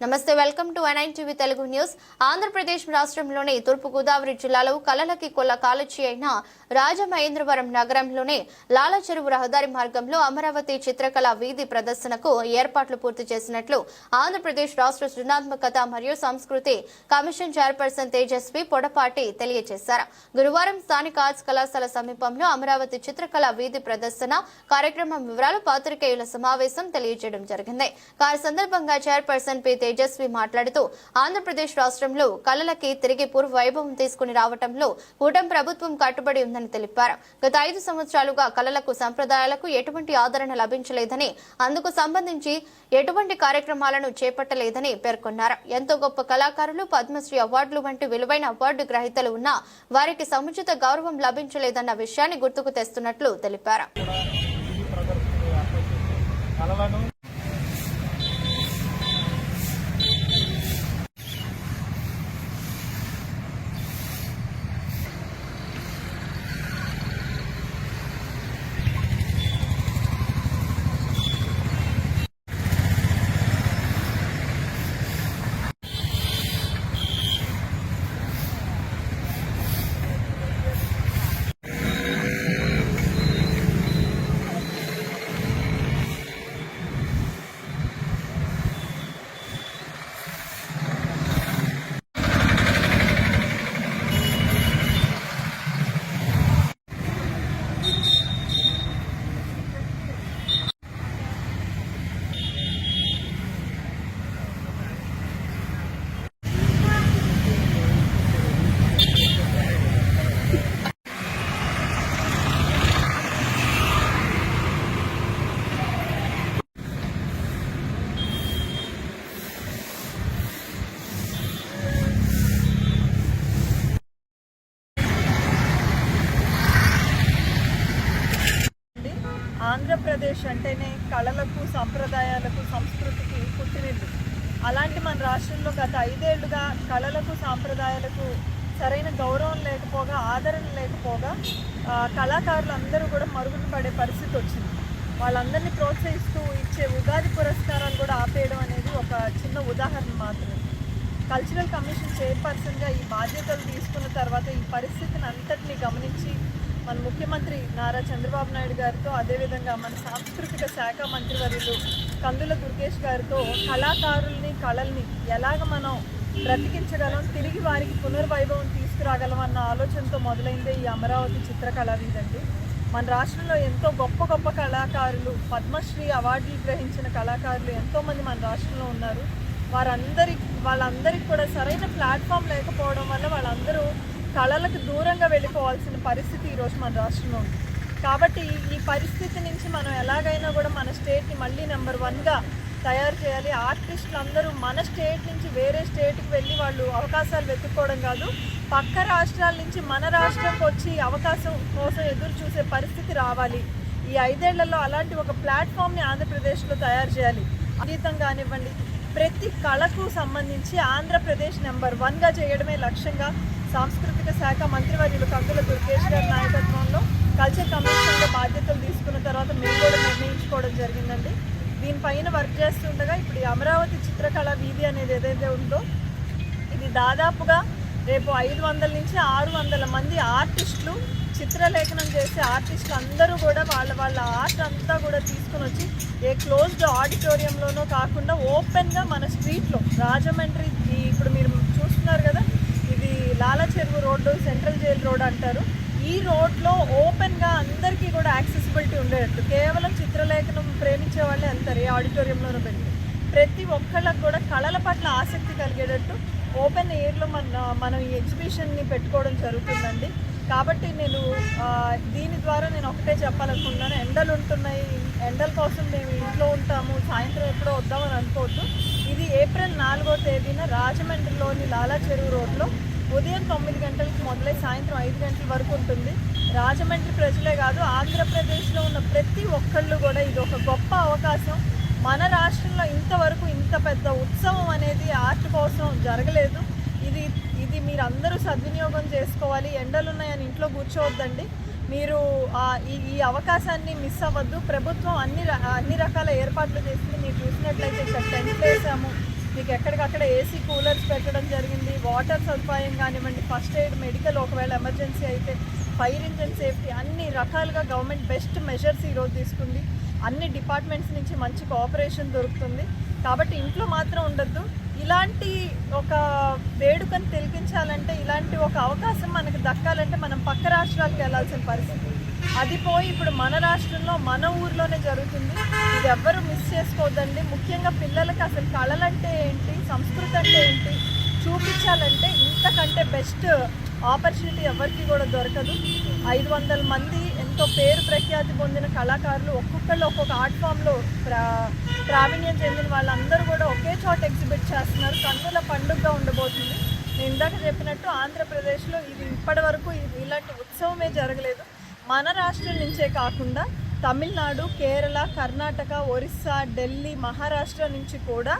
నమస్తే welcome to NIN TV Telugu news. Andhra Pradesh రాష్ట్రంలోని తూర్పు గోదావరి జిల్లాలో కలలకి కొల్ల కాలచి అయిన రాజమహేంద్రవరం నగరంలోని లాల చెరువు రహదారి మార్గంలో అమరావతి చిత్రకళ వీధి ప్రదర్శనకు ఏర్పాట్లు పూర్తి చేసినట్లు ఆంధ్రప్రదేశ్ రాష్ట్ర సృజనాత్మకత మరియు సంస్కృతి కమిషన్ చైర్పర్సన్ తేజస్వి పొడపాటి తెలియజేశారు. గురువారం స్థానిక ఆర్ట్స్ కళాశాల సమీపంలో అమరావతి చిత్రకళ వీధి ప్రదర్శన కార్యక్రమం వివరాలు పాత్రికేయుల సమావేశం తెలియజేయడం జరిగింది. కారు సందర్భంగా చైర్పర్సన్ పి తేజస్వి మాట్లాడుతూ ఆంధ్రప్రదేశ్ రాష్ట్రంలో కళలకి తిరిగి పూర్వ వైభవం తీసుకుని రావడంలో కూటమి ప్రభుత్వం కట్టుబడి ఉందని తెలిపారు. గత ఐదు సంవత్సరాలుగా కళలకు సంప్రదాయాలకు ఎటువంటి ఆదరణ లభించలేదని అందుకు సంబంధించి ఎటువంటి కార్యక్రమాలను చేపట్టలేదని పేర్కొన్నారు. ఎంతో గొప్ప కళాకారులు పద్మశ్రీ అవార్డులు వంటి విలువైన అవార్డు గ్రహీతలు ఉన్నా వారికి సముచిత గౌరవం లభించలేదన్న విషయాన్ని గుర్తుకు తెస్తున్నట్లు తెలిపారు కూడా ఈ ప్రదర్శనలు ఏర్పాటు చేసి కళలను అండి. ఆంధ్రప్రదేశ్ అంటేనే కళలకు సాంప్రదాయాలకు సంస్కృతికి పుట్టినిల్లు. అలాంటి మన రాష్ట్రంలో గత ఐదేళ్ళుగా కళలకు సాంప్రదాయాలకు సరైన గౌరవం లేకపోగా ఆదరణ లేకపోగా కళాకారులు అందరూ కూడా మరుగున పడే పరిస్థితి వచ్చింది. వాళ్ళందరినీ ప్రోత్సహిస్తూ ఇచ్చే ఉగాది పురస్కారాలు కూడా ఆపేయడం అనేది ఒక చిన్న ఉదాహరణ మాత్రమే. కల్చరల్ కమిషన్ చైర్పర్సన్గా ఈ బాధ్యతలు తీసుకున్న తర్వాత ఈ పరిస్థితిని అంతటినీ గమనించి మన ముఖ్యమంత్రి నారా చంద్రబాబు నాయుడు గారితో అదేవిధంగా మన సాంస్కృతిక శాఖ మంత్రివర్యులు కందుల దుర్గేష్ గారితో కళాకారుల్ని కళల్ని ఎలాగ మనం బ్రతికించగలం తిరిగి వారికి పునర్వైభవం తీసుకురాగలం అన్న ఆలోచనతో మొదలైందే ఈ అమరావతి చిత్రకళ వీధండి. మన రాష్ట్రంలో ఎంతో గొప్ప గొప్ప కళాకారులు పద్మశ్రీ అవార్డులు గ్రహించిన కళాకారులు ఎంతోమంది మన రాష్ట్రంలో ఉన్నారు. వారందరి వాళ్ళందరికీ కూడా సరైన ప్లాట్ఫామ్ లేకపోవడం వల్ల వాళ్ళందరూ కళలకు దూరంగా వెళ్ళి వెళ్ళిపోవాల్సిన పరిస్థితి ఈరోజు మన రాష్ట్రంలో ఉంది. కాబట్టి ఈ పరిస్థితి నుంచి మనం ఎలాగైనా కూడా మన స్టేట్ని మళ్ళీ నెంబర్ వన్గా తయారు చేయాలి. ఆర్టిస్టులు అందరూ మన స్టేట్ నుంచి వేరే స్టేట్కి వెళ్ళి వాళ్ళు అవకాశాలు వెతుక్కోవడం కాదు పక్క రాష్ట్రాల నుంచి మన రాష్ట్రంకి వచ్చి అవకాశం కోసం ఎదురు చూసే పరిస్థితి రావాలి. ఈ ఐదేళ్ళలో అలాంటి ఒక ప్లాట్ఫామ్ని ఆంధ్రప్రదేశ్లో తయారు చేయాలి. అతీతం కానివ్వండి ప్రతి కళకు సంబంధించి ఆంధ్రప్రదేశ్ నెంబర్ వన్గా చేయడమే లక్ష్యంగా సాంస్కృతిక శాఖ మంత్రివర్యులు కందుల దుర్గేష్ గారి నాయకత్వంలో కల్చర్ కమిషన్లో బాధ్యతలు తీసుకున్న తర్వాత మేము కూడా నిర్ణయించుకోవడం జరిగిందండి. దీనిపైన వర్క్ చేస్తుండగా ఇప్పుడు అమరావతి చిత్రకళ వీధి అనేది ఏదైతే ఉందో ఇది దాదాపుగా రేపు ఐదు వందల నుంచి ఆరు వందల మంది ఆర్టిస్టులు చిత్రలేఖనం చేసే ఆర్టిస్టులు అందరూ కూడా వాళ్ళ వాళ్ళ ఆర్ట్ అంతా కూడా తీసుకుని వచ్చి ఏ క్లోజ్డ్ ఆడిటోరియంలోనో కాకుండా ఓపెన్గా మన స్ట్రీట్లో రాజమండ్రి ఇప్పుడు మీరు చూస్తున్నారు కదా లాలా చెరువు రోడ్డు సెంట్రల్ జైల్ రోడ్ అంటారు. ఈ రోడ్లో ఓపెన్గా అందరికీ కూడా యాక్సెసిబిలిటీ ఉండేటట్టు. కేవలం చిత్రలేఖనం ప్రేమించే వాళ్ళే వెళ్తారు ఏ ఆడిటోరియంలోనూ పెట్టి. ప్రతి ఒక్కళ్ళకు కూడా కళల పట్ల ఆసక్తి కలిగేటట్టు ఓపెన్ ఎయిర్లో మన మనం ఈ ఎగ్జిబిషన్ని పెట్టుకోవడం జరుగుతుందండి. కాబట్టి నేను దీని ద్వారా నేను ఒకటే చెప్పాలనుకుంటున్నాను. ఎండలు ఉంటున్నాయి. ఎండల కోసం మేము ఇంట్లో ఉంటాము. సాయంత్రం ఎప్పుడో వద్దామని అనుకోవద్దు. ఇది ఏప్రిల్ నాలుగో తేదీన రాజమండ్రిలోని లాలా చెరువు రోడ్లో ఉదయం తొమ్మిది గంటలకు మొదలై సాయంత్రం ఐదు గంటల వరకు ఉంటుంది. రాజమండ్రి ప్రజలే కాదు ఆంధ్రప్రదేశ్లో ఉన్న ప్రతి ఒక్కళ్ళు కూడా ఇది ఒక గొప్ప అవకాశం. మన రాష్ట్రంలో ఇంతవరకు ఇంత పెద్ద ఉత్సవం అనేది ఆర్ట్ కోసం జరగలేదు. ఇది ఇది మీరు అందరూ సద్వినియోగం చేసుకోవాలి. ఎండలు ఉన్నాయని ఇంట్లో కూర్చోవద్దండి. మీరు ఈ ఈ అవకాశాన్ని మిస్ అవ్వద్దు. ప్రభుత్వం అన్ని అన్ని రకాల ఏర్పాట్లు చేసింది. మీరు చూసినట్లయితే ఇక్కడ టెంట్ వేసాము. మీకు ఎక్కడికక్కడ ఏసీ కూలర్స్ పెట్టడం జరిగింది. వాటర్ సదుపాయం కానివ్వండి ఫస్ట్ ఎయిడ్ మెడికల్ ఒకవేళ ఎమర్జెన్సీ అయితే ఫైర్ ఇంజన్ సేఫ్టీ అన్ని రకాలుగా గవర్నమెంట్ బెస్ట్ మెజర్స్ ఈరోజు తీసుకుంది. అన్ని డిపార్ట్మెంట్స్ నుంచి మంచి కోఆపరేషన్ దొరుకుతుంది. కాబట్టి ఇంట్లో మాత్రం ఉండద్దు. ఇలాంటి ఒక వేడుకను తిలకించాలంటే ఇలాంటి ఒక అవకాశం మనకు దక్కాలంటే మనం పక్క రాష్ట్రాలకు వెళ్ళాల్సిన పరిస్థితి. అది పోయి ఇప్పుడు మన రాష్ట్రంలో మన ఊర్లోనే జరుగుతుంది. ఇది ఎవ్వరు మిస్ చేసుకోవద్దండి. ముఖ్యంగా పిల్లలకి అసలు కళలంటే ఏంటి సంస్కృతి అంటే ఏంటి చూపించాలంటే ఇంతకంటే బెస్ట్ ఆపర్చునిటీ ఎవరికి కూడా దొరకదు. ఐదు వందల మంది ఎంతో పేరు ప్రఖ్యాతి పొందిన కళాకారులు ఒక్కొక్కళ్ళు ఒక్కొక్క ఆర్ట్ ఫామ్లో ప్రా ప్రావీణ్యం చెందిన వాళ్ళందరూ కూడా ఒకే చోట ఎగ్జిబిట్ చేస్తున్నారు. కన్నుల పండుగగా ఉండబోతుంది. నేను ఇందాక చెప్పినట్టు ఆంధ్రప్రదేశ్లో ఇది ఇప్పటి వరకు ఇది ఇలాంటి ఉత్సవమే జరగలేదు. మన రాష్ట్రం నుంచే కాకుండా తమిళనాడు కేరళ కర్ణాటక ఒరిస్సా ఢిల్లీ మహారాష్ట్ర నుంచి కూడా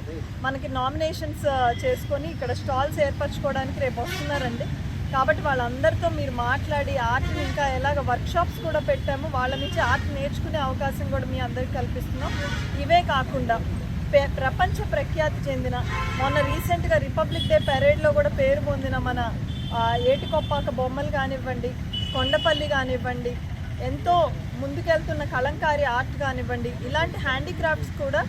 మనకి నామినేషన్స్ చేసుకొని ఇక్కడ స్టాల్స్ ఏర్పరచుకోవడానికి రేపు వస్తున్నారండి. కాబట్టి వాళ్ళందరితో మీరు మాట్లాడి ఆర్ట్ని ఇంకా ఎలాగ వర్క్షాప్స్ కూడా పెట్టాము వాళ్ళ నుంచి ఆర్ట్ నేర్చుకునే అవకాశం కూడా మీ అందరికి కల్పిస్తున్నాం. ఇవే కాకుండా ప్రపంచ ప్రఖ్యాతి చెందిన మొన్న రీసెంట్గా రిపబ్లిక్ డే పెరేడ్లో కూడా పేరు పొందిన మన ఏటికొప్పాక బొమ్మలు కానివ్వండి కొండపల్లి కానివ్వండి ఎంతో ముందుకెళ్తున్న కలంకారి ఆర్ట్ కానివ్వండి ఇలాంటి హ్యాండీక్రాఫ్ట్స్ కూడా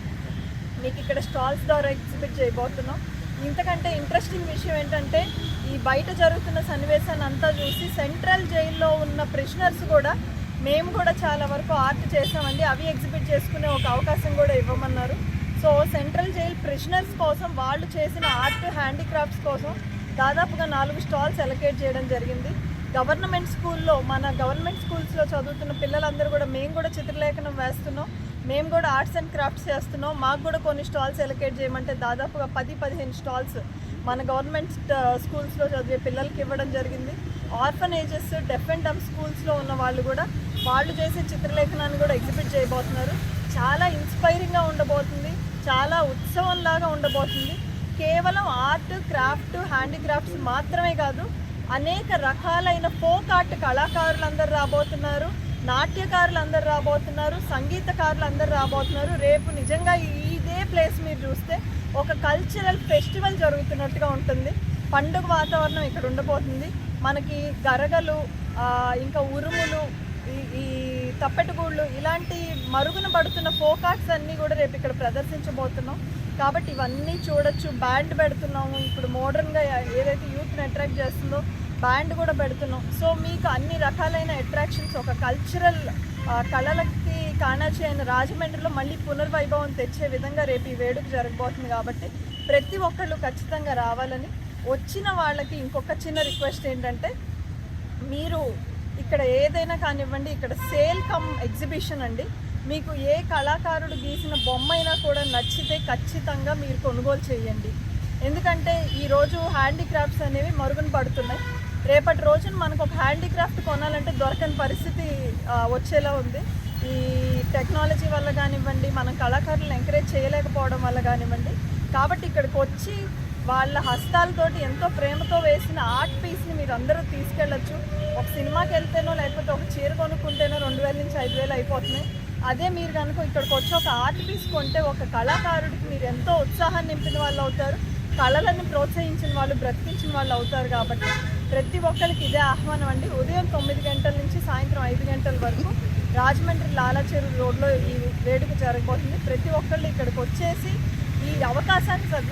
మీకు ఇక్కడ స్టాల్స్ ద్వారా ఎగ్జిబిట్ చేయబోతున్నాం. ఇంతకంటే ఇంట్రెస్టింగ్ విషయం ఏంటంటే ఈ బయట జరుగుతున్న సన్నివేశాన్ని అంతా చూసి సెంట్రల్ జైల్లో ఉన్న ప్రిజనర్స్ కూడా మేము కూడా చాలా వరకు ఆర్ట్ చేసామండి అవి ఎగ్జిబిట్ చేసుకునే ఒక అవకాశం కూడా ఇవ్వమన్నారు. సో సెంట్రల్ జైల్ ప్రిజనర్స్ కోసం వాళ్ళు చేసిన ఆర్ట్ హ్యాండీక్రాఫ్ట్స్ కోసం దాదాపుగా నాలుగు స్టాల్స్ ఎలకేట్ చేయడం జరిగింది. గవర్నమెంట్ స్కూల్లో మన గవర్నమెంట్ స్కూల్స్లో చదువుతున్న పిల్లలందరూ కూడా మేము కూడా చిత్రలేఖనం వేస్తున్నాం. మేము కూడా ఆర్ట్స్ అండ్ క్రాఫ్ట్స్ చేస్తున్నాం. మాకు కూడా కొన్ని స్టాల్స్ ఎలకేట్ చేయమంటే దాదాపుగా పది పదిహేను స్టాల్స్ మన గవర్నమెంట్ స్కూల్స్లో చదివే పిల్లలకి ఇవ్వడం జరిగింది. ఆర్ఫనేజెస్ డెఫ్ అండ్ డమ్ స్కూల్స్లో ఉన్న వాళ్ళు కూడా వాళ్ళు చేసే చిత్రలేఖనాన్ని కూడా ఎగ్జిబిట్ చేయబోతున్నారు. చాలా ఇన్స్పైరింగ్గా ఉండబోతుంది. చాలా ఉత్సవంలాగా ఉండబోతుంది. కేవలం ఆర్ట్ క్రాఫ్ట్ హ్యాండీక్రాఫ్ట్స్ మాత్రమే కాదు అనేక రకాలైన ఫోక్ ఆర్ట్ కళాకారులు అందరు రాబోతున్నారు నాట్యకారులు అందరు రాబోతున్నారు సంగీతకారులు అందరు రాబోతున్నారు. రేపు నిజంగా ఇదే ప్లేస్ మీరు చూస్తే ఒక కల్చరల్ ఫెస్టివల్ జరుగుతున్నట్టుగా ఉంటుంది. పండుగ వాతావరణం ఇక్కడ ఉండబోతుంది. మనకి గరగలు ఇంకా ఉరుములు ఈ ఈ తప్పెటగూళ్ళు ఇలాంటి మరుగున పడుతున్న ఫోకాక్స్ అన్నీ కూడా రేపు ఇక్కడ ప్రదర్శించబోతున్నాం. కాబట్టి ఇవన్నీ చూడొచ్చు. బ్యాండ్ పెడుతున్నాము. ఇప్పుడు మోడర్న్గా ఏదైతే యూత్ని అట్రాక్ట్ చేస్తుందో బ్యాండ్ కూడా పెడుతున్నాం. సో మీకు అన్ని రకాలైన అట్రాక్షన్స్ ఒక కల్చరల్ కళలకి కానాచి అయిన రాజమండ్రిలో మళ్ళీ పునర్వైభవం తెచ్చే విధంగా రేపు ఈ వేడుక జరగబోతుంది కాబట్టి ప్రతి ఒక్కళ్ళు ఖచ్చితంగా రావాలని. వచ్చిన వాళ్ళకి ఇంకొక చిన్న రిక్వెస్ట్ ఏంటంటే మీరు ఇక్కడ ఏదైనా కానివ్వండి ఇక్కడ సేల్ కమ్ ఎగ్జిబిషన్ అండి. మీకు ఏ కళాకారుడు గీసిన బొమ్మ అయినా కూడా నచ్చితే ఖచ్చితంగా మీరు కొనుగోలు చేయండి. ఎందుకంటే ఈరోజు హ్యాండీక్రాఫ్ట్స్ అనేవి మరుగున పడుతున్నాయి. రేపటి రోజున మనకు ఒక హ్యాండీక్రాఫ్ట్ కొనాలంటే దొరకని పరిస్థితి వచ్చేలా ఉంది. ఈ టెక్నాలజీ వల్ల కానివ్వండి మనం కళాకారులను ఎంకరేజ్ చేయలేకపోవడం వల్ల కానివ్వండి. కాబట్టి ఇక్కడికి వచ్చి వాళ్ళ హస్తాలతోటి ఎంతో ప్రేమతో వేసిన ఆర్ట్ పీస్ని మీరు అందరూ తీసుకెళ్ళచ్చు. ఒక సినిమాకి వెళ్తేనో లేకపోతే ఒక చీర కొనుక్కుంటేనో రెండు వేల నుంచి ఐదు వేలు అయిపోతున్నాయి. అదే మీరు కనుక ఇక్కడికి వచ్చి ఒక ఆర్ట్ పీస్ కొంటే ఒక కళాకారుడికి మీరు ఎంతో ఉత్సాహాన్ని నింపిన వాళ్ళు అవుతారు. కళలను ప్రోత్సహించిన వాళ్ళు బ్రతికించిన వాళ్ళు అవుతారు కాబట్టి ప్రతి ఒక్కరికి ఇదే ఆహ్వానం అండి. ఉదయం తొమ్మిది గంటల నుంచి సాయంత్రం ఐదు గంటల వరకు రాజమండ్రి లాలాచెరువు రోడ్లో ఈ వేడుక జరగబోతుంది. ప్రతి ఒక్కళ్ళు ఇక్కడికి వచ్చేసి ఈ అవకాశాన్ని సద్వి